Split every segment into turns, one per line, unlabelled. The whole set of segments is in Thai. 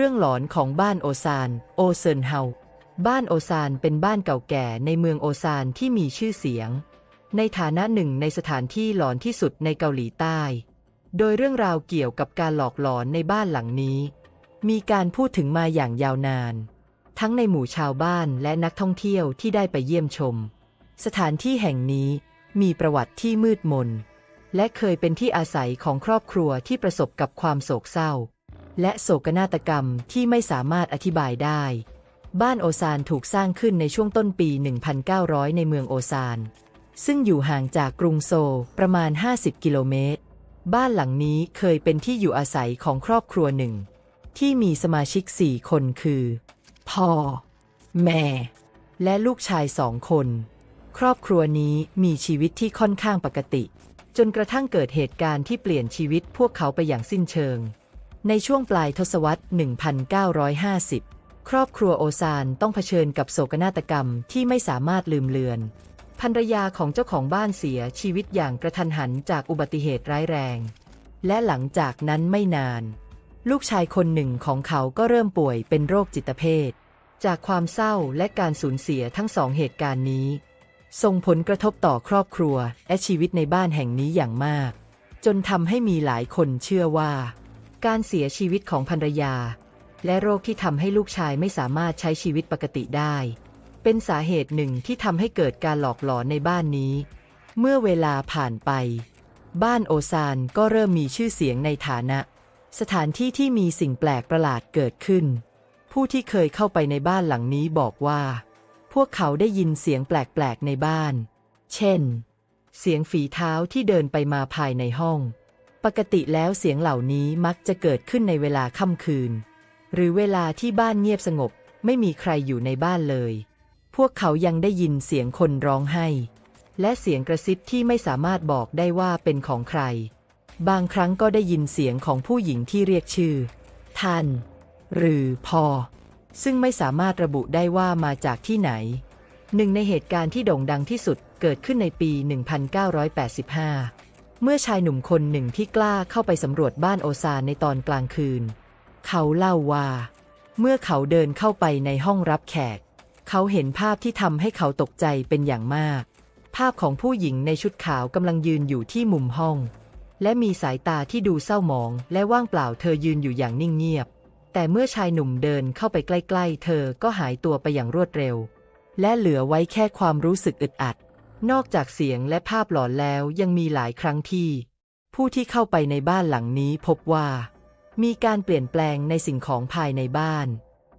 รื่องหลอนของบ้านโอซาน โอเซินเฮา บ้านโอซานเป็นบ้านเก่าแก่ในเมืองโอซานที่มีชื่อเสียง ในฐานะหนึ่งในสถานที่หลอนที่สุดในเกาหลีใต้ โดยเรื่องราวเกี่ยวกับการหลอกหลอนในบ้านหลังนี้ มีการพูดถึงมาอย่างยาวนาน ทั้งในหมู่ชาวบ้านและนักท่องเที่ยวที่ได้ไปเยี่ยมชม สถานที่แห่งนี้มีประวัติที่มืดมน และเคยเป็นที่อาศัยของครอบครัวที่ประสบกับความโศกเศร้า และโศกนาฏกรรมที่ไม่สามารถอธิบายได้ บ้านโอซานถูกสร้างขึ้นในช่วงต้นปี 1900 ในเมืองโอซาน ซึ่งอยู่ห่างจากกรุงโซลประมาณ 50 กิโลเมตร บ้านหลังนี้เคยเป็นที่อยู่อาศัยของครอบครัวหนึ่ง ที่มีสมาชิกสี่คนคือ พ่อ แม่ และลูกชายสองคน ครอบครัวนี้มีชีวิตที่ค่อนข้างปกติ จนกระทั่งเกิดเหตุการณ์ที่เปลี่ยนชีวิตพวกเขาไปอย่างสิ้นเชิง ในช่วงปลายทศวรรษ 1950 ครอบครัวโอซานต้องเผชิญกับโศกนาฏกรรมที่ไม่สามารถลืมเลือน ภรรยาของเจ้าของบ้านเสียชีวิตอย่างกระทันหันจากอุบัติเหตุร้ายแรง และหลังจากนั้นไม่นาน ลูกชายคนหนึ่งของเขาก็เริ่มป่วยเป็นโรคจิตเภท จากความเศร้าและการสูญเสียทั้งสองเหตุการณ์นี้ ส่งผลกระทบต่อครอบครัวและชีวิตในบ้านแห่งนี้อย่างมาก จนทำให้มีหลายคนเชื่อว่า การเสียชีวิตของภรรยา และโรคที่ทำให้ลูกชายไม่สามารถใช้ชีวิตปกติได้ เป็นสาเหตุหนึ่งที่ทำให้เกิดการหลอกหลอนในบ้านนี้ เมื่อเวลาผ่านไป บ้านโอซานก็เริ่มมีชื่อเสียงในฐานะ สถานที่ที่มีสิ่งแปลกประหลาดเกิดขึ้น ผู้ที่เคยเข้าไปในบ้านหลังนี้บอกว่า พวกเขาได้ยินเสียงแปลกๆในบ้าน เช่น เสียงฝีเท้าที่เดินไปมาภายในห้อง ปกติแล้วเสียงเหล่านี้มักจะเกิดขึ้นในเวลาค่ำคืน หรือเวลาที่บ้านเงียบสงบไม่มีใครอยู่ในบ้านเลย พวกเขายังได้ยินเสียงคนร้องไห้ และเสียงกระซิบที่ไม่สามารถบอกได้ว่าเป็นของใคร บางครั้งก็ได้ยินเสียงของผู้หญิงที่เรียกชื่อ ท่าน หรือพอ ซึ่งไม่สามารถระบุได้ว่ามาจากที่ไหน หนึ่งในเหตุการณ์ที่โด่งดังที่สุดเกิดขึ้นในปี 1985 เมื่อชายหนุ่มคนหนึ่งที่กล้าเข้าไปสำรวจบ้านโอซานในตอนกลางคืน เขาเล่าว่า เมื่อเขาเดินเข้าไปในห้องรับแขก เขาเห็นภาพที่ทำให้เขาตกใจเป็นอย่างมาก ภาพของผู้หญิงในชุดขาวกำลังยืนอยู่ที่มุมห้อง และมีสายตาที่ดูเศร้าหมองและว่างเปล่าเธอยืนอยู่อย่างนิ่งเงียบ แต่เมื่อชายหนุ่มเดินเข้าไปใกล้ ๆ เธอก็หายตัวไปอย่างรวดเร็ว และเหลือไว้แค่ความรู้สึกอึดอัด นอกจากเสียงและภาพหลอนแล้วยังมีหลายครั้งที่ ผู้ที่เข้าไปในบ้านหลังนี้พบว่า มีการเปลี่ยนแปลงในสิ่งของภายในบ้าน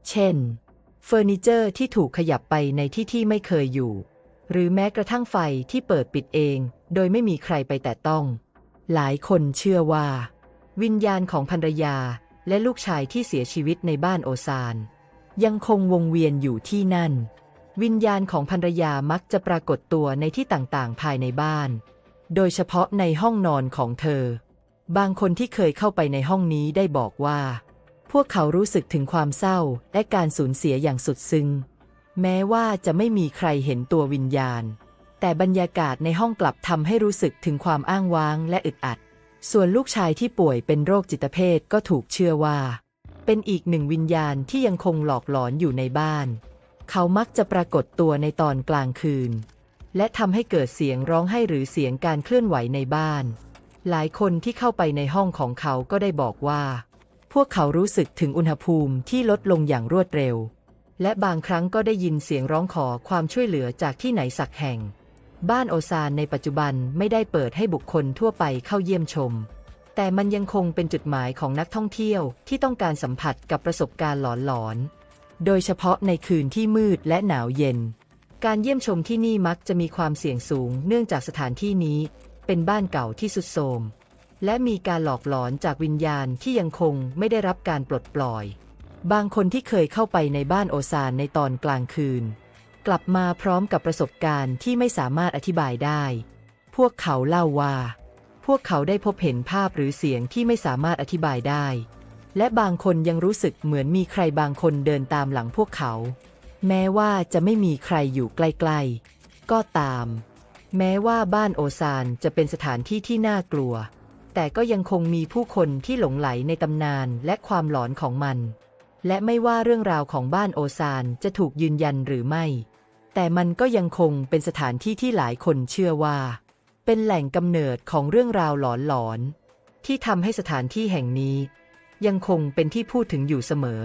เช่น เฟอร์นิเจอร์ที่ถูกขยับไปในที่ที่ไม่เคยอยู่ หรือแม้กระทั่งไฟที่เปิดปิดเอง โดยไม่มีใครไปแตะต้อง หลายคนเชื่อว่า วิญญาณของภรรยาและลูกชายที่เสียชีวิตในบ้านโอซาน ยังคงวงเวียนอยู่ที่นั่น วิญญาณของภรรยามักจะปรากฏตัวในที่ต่างๆ ภายในบ้าน โดยเฉพาะในห้องนอนของเธอ บางคนที่เคยเข้าไปในห้องนี้ได้บอกว่า พวกเขารู้สึกถึงความเศร้าและการสูญเสียอย่างสุดซึ้ง แม้ว่าจะไม่มีใครเห็นตัววิญญาณ แต่บรรยากาศในห้องกลับทำให้รู้สึกถึงความอ้างว้างและอึดอัด ส่วนลูกชายที่ป่วยเป็นโรคจิตเภทก็ถูกเชื่อว่า เป็นอีกหนึ่งวิญญาณที่ยังคงหลอกหลอนอยู่ในบ้าน เขามักจะปรากฏตัวในตอนกลางคืน และทำให้เกิดเสียงร้องไห้หรือเสียงการเคลื่อนไหวในบ้าน หลายคนที่เข้าไปในห้องของเขาก็ได้บอกว่า พวกเขารู้สึกถึงอุณหภูมิที่ลดลงอย่างรวดเร็ว และบางครั้งก็ได้ยินเสียงร้องขอความช่วยเหลือจากที่ไหนสักแห่ง บ้านโอซานในปัจจุบันไม่ได้เปิดให้บุคคลทั่วไปเข้าเยี่ยมชม แต่มันยังคงเป็นจุดหมายของนักท่องเที่ยวที่ต้องการสัมผัสกับประสบการณ์หลอนๆ โดยเฉพาะในคืนที่มืดและหนาวเย็น การเยี่ยมชมที่นี่มักจะมีความเสี่ยงสูง เนื่องจากสถานที่นี้เป็นบ้านเก่าที่สุดโทมและมีการหลอกหลอนจากวิญญาณที่ยังคงไม่ได้รับการปลดปล่อย บางคนที่เคยเข้าไปในบ้านโอซานในตอนกลางคืน กลับมาพร้อมกับประสบการณ์ที่ไม่สามารถอธิบายได้ พวกเขาเล่าว่า พวกเขาได้พบเห็นภาพหรือเสียงที่ไม่สามารถอธิบายได้ และบางคนยังรู้สึกเหมือนมีใครบางคนเดินตามหลังพวกเขา แม้ว่าจะไม่มีใครอยู่ใกล้ๆ ก็ตาม แม้ว่าบ้านโอซานจะเป็นสถานที่ที่น่ากลัว แต่ก็ยังคงมีผู้คนที่หลงไหลในตำนานและความหลอนของมัน และไม่ว่าเรื่องราวของบ้านโอซานจะถูกยืนยันหรือไม่ แต่มันก็ยังคงเป็นสถานที่ที่หลายคนเชื่อว่า เป็นแหล่งกำเนิดของเรื่องราวหลอนๆที่ทำให้สถานที่แห่งนี้ ยังคงเป็นที่พูดถึงอยู่เสมอ